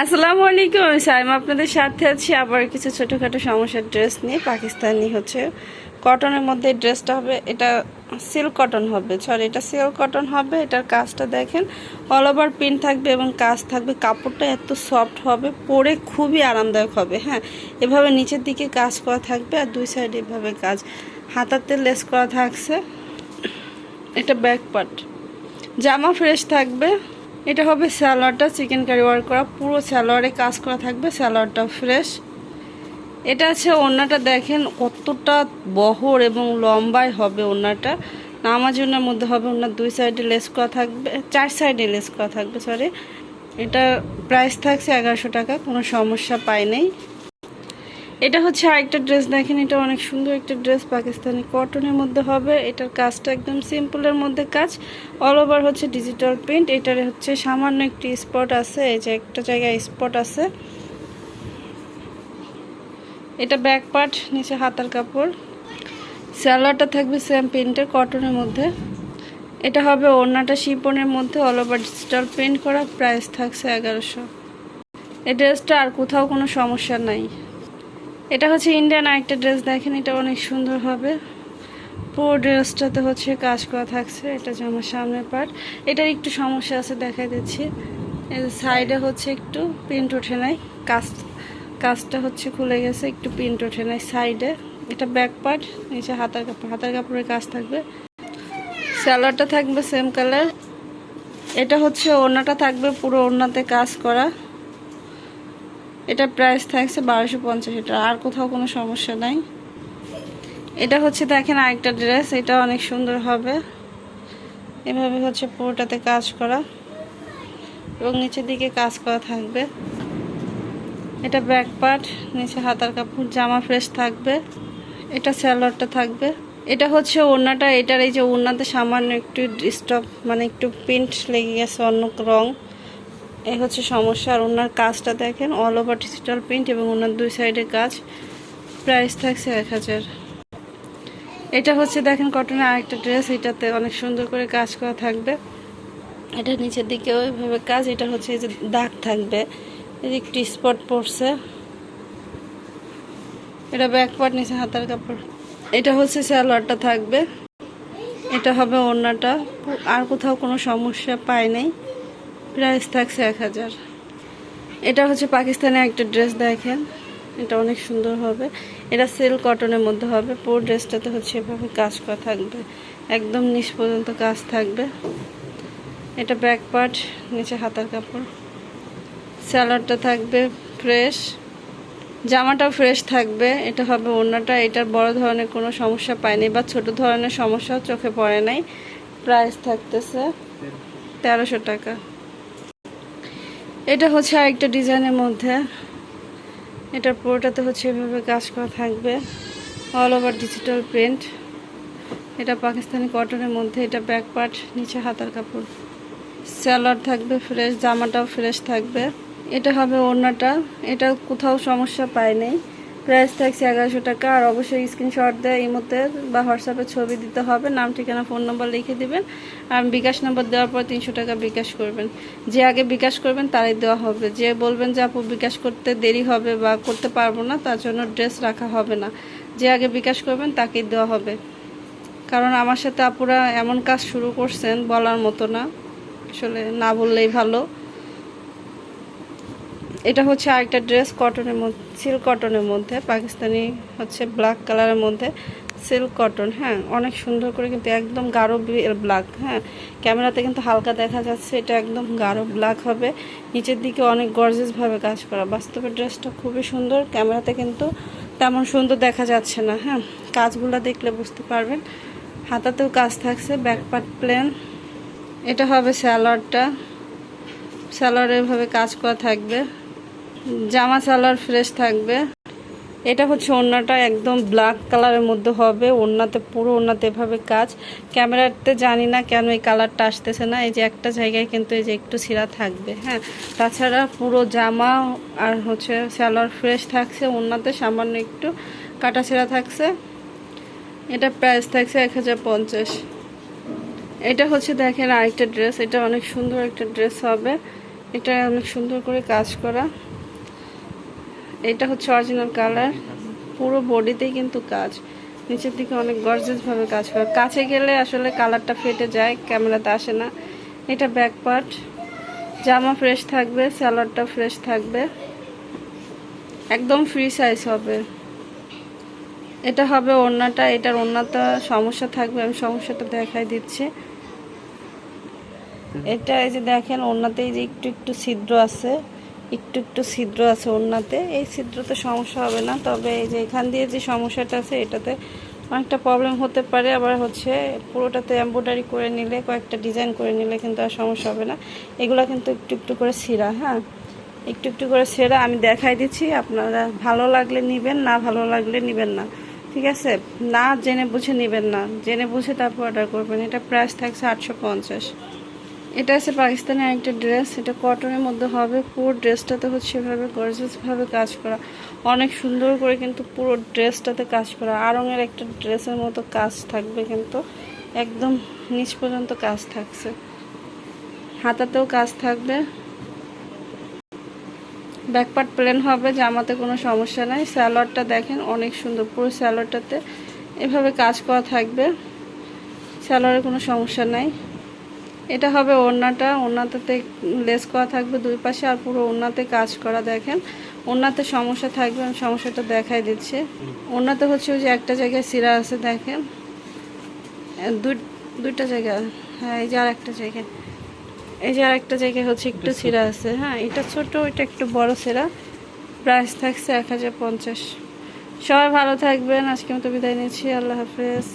আসসালামু আলাইকুম, সাইমা। আপনাদের সাথে আছি আবার কিছু ছোটোখাটো সমস্যার ড্রেস নিয়ে। পাকিস্তানি হচ্ছে কটনের মধ্যে ড্রেসটা হবে, এটা সিল্ক কটন হবে। সরি এটা সিল্ক কটন হবে, এটার কাজটা দেখেন। অল ওভার পিন থাকবে এবং কাজ থাকবে। কাপড়টা এত সফট হবে, পরে খুবই আরামদায়ক হবে হ্যাঁ। এভাবে নিচের দিকে কাজ করা থাকবে আর দুই সাইডে এভাবে কাজ। হাতাতে লেস করা থাকছে। এটা ব্যাক পার্ট জামা ফ্রেশ থাকবে। এটা হবে স্যালোয়ারটা চিকেন কারি ওয়ার্ক করা, পুরো স্যালোয়ারে কাজ করা থাকবে, স্যালাডটা ফ্রেশ। এটা আছে ওনাটা দেখেন কতটা বহর এবং লম্বায় হবে ওনাটা ওড়নাটা ওনার মধ্যে হবে ওনার দুই সাইডে লেস করা থাকবে, চার সাইডে লেস করা থাকবে সরি এটা প্রাইস থাকছে এগারোশো টাকা, কোনো সমস্যা পাই নাই। এটা হচ্ছে আরেকটা ড্রেস, দেখেন এটা অনেক সুন্দর একটা ড্রেস, পাকিস্তানি কটনের মধ্যে হবে। এটার কাজটা একদম সিম্পলের মধ্যে কাজ। অল ওভার হচ্ছে ডিজিটাল প্রিন্ট এটার হচ্ছে সামান্য একটি স্পট আছে, এই যে একটা জায়গায় স্পট আছে। এটা ব্যাক পার্ট নিচে হাতার কাপড়। স্যালোয়ারটা থাকবে সেম প্রিন্টের কটনের মধ্যে। এটা হবে ওড়নাটা শিপনের মধ্যে অল ওভার ডিজিটাল প্রিন্ট করা প্রাইস থাকছে এগারোশো। এই ড্রেসটা আর কোথাও কোনো সমস্যা নাই। এটা হচ্ছে ইন্ডিয়ান আরেকটা ড্রেস দেখেন এটা অনেক সুন্দর হবে। পুরো ড্রেসটাতে হচ্ছে কাজ করা থাকছে, এটা জামার সামনের পার্ট এটার একটু সমস্যা আছে দেখা দিচ্ছি। সাইডে হচ্ছে একটু প্রিন্ট ওঠে নাই, কাজ, কাজটা হচ্ছে খুলে গেছে, একটু প্রিন্ট ওঠে নাই সাইডে এটা ব্যাক পার্ট নিচে হাতার কাপড়, হাতার কাপড়ের কাজ থাকবে। স্যালাডটা থাকবে সেম কালার এটা হচ্ছে ওড়নাটা থাকবে, পুরো ওড়নাতে কাজ করা। এটা প্রাইস থাকছে বারোশো পঞ্চাশ, এটা আর কোথাও কোনো সমস্যা নাই। এটা হচ্ছে দেখেন আরেকটা ড্রেস এটা অনেক সুন্দর হবে। এভাবে হচ্ছে পুরোটাতে কাজ করা। এবং নিচের দিকে কাজ করা থাকবে। এটা ব্যাক পার্ট নিচে হাতার কাপড়, জামা ফ্রেশ থাকবে। এটা স্যালোয়ারটা থাকবে। এটা হচ্ছে ওড়নাটা, এটার এই যে ওড়নাতে সামান্য একটু স্টপ মানে একটু প্রিন্ট লেগে গেছে অন্য রং। এই হচ্ছে সমস্যা, আর ওনার কাজটা দেখেন অল ওভার ডিজিটাল প্রিন্ট এবং ওনার দুই সাইডে কাজ। প্রাইস থাকছে এক হাজার। এটা হচ্ছে দেখেন কটনের আরেকটা ড্রেস এটাতে অনেক সুন্দর করে কাজ করা থাকবে। এটা নিচের দিকে ওইভাবে কাজ, এটা হচ্ছে এই যে দাগ থাকবে। এই একটু স্পট পড়ছে। এটা ব্যাক পার্ট নিচে হাতার কাপড়। এটা হচ্ছে স্যালোয়ারটা থাকবে। এটা হবে ওড়নাটা। আর কোথাও কোনো সমস্যা পায় নাই। প্রাইস থাকছে এক হাজার। এটা হচ্ছে পাকিস্তানের একটা ড্রেস দেখেন, এটা অনেক সুন্দর হবে। এটা সেল কটনের মধ্যে হবে, পুরো ড্রেসটাতে হচ্ছে এভাবে কাজ করা থাকবে। একদম নিচ পর্যন্ত কাজ থাকবে। এটা ব্যাক পার্ট, নিচে হাতার কাপড়। স্যালাডটা থাকবে ফ্রেশ। জামাটাও ফ্রেশ থাকবে, এটা হবে ওড়নাটা। এটার বড় ধরনের কোনো সমস্যা পায়নি বা ছোট ধরনের সমস্যাও চোখে পড়ে নাই। প্রাইস থাকতেছে তেরোশো টাকা। এটা হচ্ছে আরেকটা ডিজাইনের মধ্যে। এটা পুরোটাতে হচ্ছে এভাবে কাজ করা থাকবে। অল ওভার ডিজিটাল প্রিন্ট এটা পাকিস্তানি কটনের মধ্যে, এটা ব্যাক পার্ট নিচে হাতার কাপড়। স্যালার থাকবে ফ্রেশ জামাটাও ফ্রেশ থাকবে। এটা হবে ওড়নাটা। এটা কোথাও সমস্যা পায় নেই। প্রাইস থাকছে এগারোশো টাকা, আর অবশ্যই স্ক্রিনশট দেয় মধ্যে বা হোয়াটসঅ্যাপে ছবি দিতে হবে। নাম, ঠিকানা ফোন নম্বর লিখে দিবেন। আর বিকাশ নম্বর দেওয়ার পর তিনশো টাকা বিকাশ করবেন। যে আগে বিকাশ করবেন, তারাই দেওয়া হবে। যে বলবেন যে, আপু, বিকাশ করতে দেরি হবে বা করতে পারব না, তার জন্য ড্রেস রাখা হবে না। যে আগে বিকাশ করবেন, তাকেই দেওয়া হবে। কারণ আমার সাথে আপুরা এমন কাজ শুরু করছেন বলার মতো না। আসলে না বললেই ভালো। এটা হচ্ছে আরেকটা ড্রেস কটনের মধ্যে, সিল্ক কটনের মধ্যে, পাকিস্তানি হচ্ছে ব্ল্যাক কালারের মধ্যে, সিল্ক কটন হ্যাঁ অনেক সুন্দর করে কিন্তু একদম গাঢ় ব্ল্যাক হ্যাঁ ক্যামেরাতে কিন্তু হালকা দেখা যাচ্ছে, এটা একদম গাঢ় ব্ল্যাক হবে, নিচের দিকে অনেক গর্জেসভাবে কাজ করা, বাস্তবে ড্রেসটা খুবই সুন্দর, ক্যামেরাতে কিন্তু তেমন সুন্দর দেখা যাচ্ছে না হ্যাঁ কাজগুলো দেখলে বুঝতে পারবেন, হাতাতেও কাজ থাকছে ব্যাক পার্ট প্লেন এটা হবে স্যালাডটা স্যালাড এভাবে কাজ করা থাকবে। জামা সালোয়ার ফ্রেশ থাকবে। এটা হচ্ছে ওড়নাটা একদম ব্ল্যাক কালারের মধ্যে হবে। ওড়নাতে পুরো ওড়নাতে এভাবে কাজ। ক্যামেরাতে জানি না কেন এই কালারটা আসতেছে না। এই যে একটা জায়গায় কিন্তু এই যে একটু ছিঁড়া থাকবে হ্যাঁ। তাছাড়া পুরো জামা আর হচ্ছে সালোয়ার ফ্রেশ থাকছে। ওড়নাতে সামান্য একটু কাটা ছিঁড়া থাকছে। এটা প্রাইস থাকছে এক হাজার পঞ্চাশ। এটা হচ্ছে দেখেন আরেকটা ড্রেস এটা অনেক সুন্দর একটা ড্রেস হবে। এটা অনেক সুন্দর করে কাজ করা। এটা হচ্ছে অরিজিনাল কালার পুরো বডিতেই কিন্তু কাজ। নিচের দিকে অনেক গর্জেস ভাবে কাজ করে। কাছে গেলে আসলে কালারটা ফেটে যায় ক্যামেরাতে আসে না। এটা ব্যাক পার্ট জামা ফ্রেশ থাকবে স্যালাডটা ফ্রেশ থাকবে। একদম ফ্রি সাইজ হবে। এটা হবে ওড়নাটা, এটার ওড়নাটা সমস্যা থাকবে, আমি সমস্যাটা দেখাই দিচ্ছি। এটা এই যে দেখেন ওড়নাতে এই যে একটু একটু ছিদ্র আছে। একটু একটু ছিদ্র আছে ওড়নাতে। এই ছিদ্রতে সমস্যা হবে না, তবে এই যে এখান দিয়ে যে সমস্যাটা আছে এটাতে অনেকটা প্রবলেম হতে পারে। আবার হচ্ছে পুরোটাতে এম্ব্রয়ডারি করে নিলে, কয়েকটা ডিজাইন করে নিলে কিন্তু আর সমস্যা হবে না। এগুলো কিন্তু একটু একটু করে ছিঁড়া হ্যাঁ? একটু একটু করে ছেঁড়া আমি দেখাই দিচ্ছি। আপনারা ভালো লাগলে নেবেন, না ভালো লাগলে নেবেন না। ঠিক আছে? না জেনে বুঝে নেবেন না। জেনে বুঝে তারপর অর্ডার করবেন। এটা প্রাইস থাকছে আটশো পঞ্চাশ। এটা আছে পাকিস্তানের একটা ড্রেস, এটা কটনের মধ্যে হবে। পুরো ড্রেসটাতে হচ্ছে এভাবে গর্জিয়াসভাবে কাজ করা। অনেক সুন্দর করে কিন্তু পুরো ড্রেসটাতে কাজ করা। আরঙের একটা ড্রেসের মতো কাজ থাকবে কিন্তু, একদম নিচ পর্যন্ত কাজ থাকছে। হাতাতেও কাজ থাকবে। ব্যাকপার্ট প্লেন হবে, জামাতে কোনো সমস্যা নাই। স্যালোয়ারটা দেখেন, অনেক সুন্দর। পুরো স্যালোয়ারটাতে এভাবে কাজ করা থাকবে। স্যালোয়ারে কোনো সমস্যা নাই। এটা হবে ওড়নাটা। ওড়নাতে লেস করা থাকবে দুই পাশে আর পুরো ওড়নাতে কাজ করা দেখেন। ওড়নাতে সমস্যা থাকবে আমি সমস্যাটা দেখাই দিচ্ছি। ওড়নাতে হচ্ছে ওই যে একটা জায়গায় সিরা আছে দেখেন। দুই দুইটা জায়গা হ্যাঁ এই যে আর একটা জায়গায়। এই যে আর একটা জায়গায় হচ্ছে একটু সিরা আছে হ্যাঁ এটা ছোট এটা একটু বড় সিরা প্রাইস থাকছে এক হাজার পঞ্চাশ। সবাই ভালো থাকবেন আজকে মতো বিদায় নিচ্ছি আল্লাহ হাফেজ।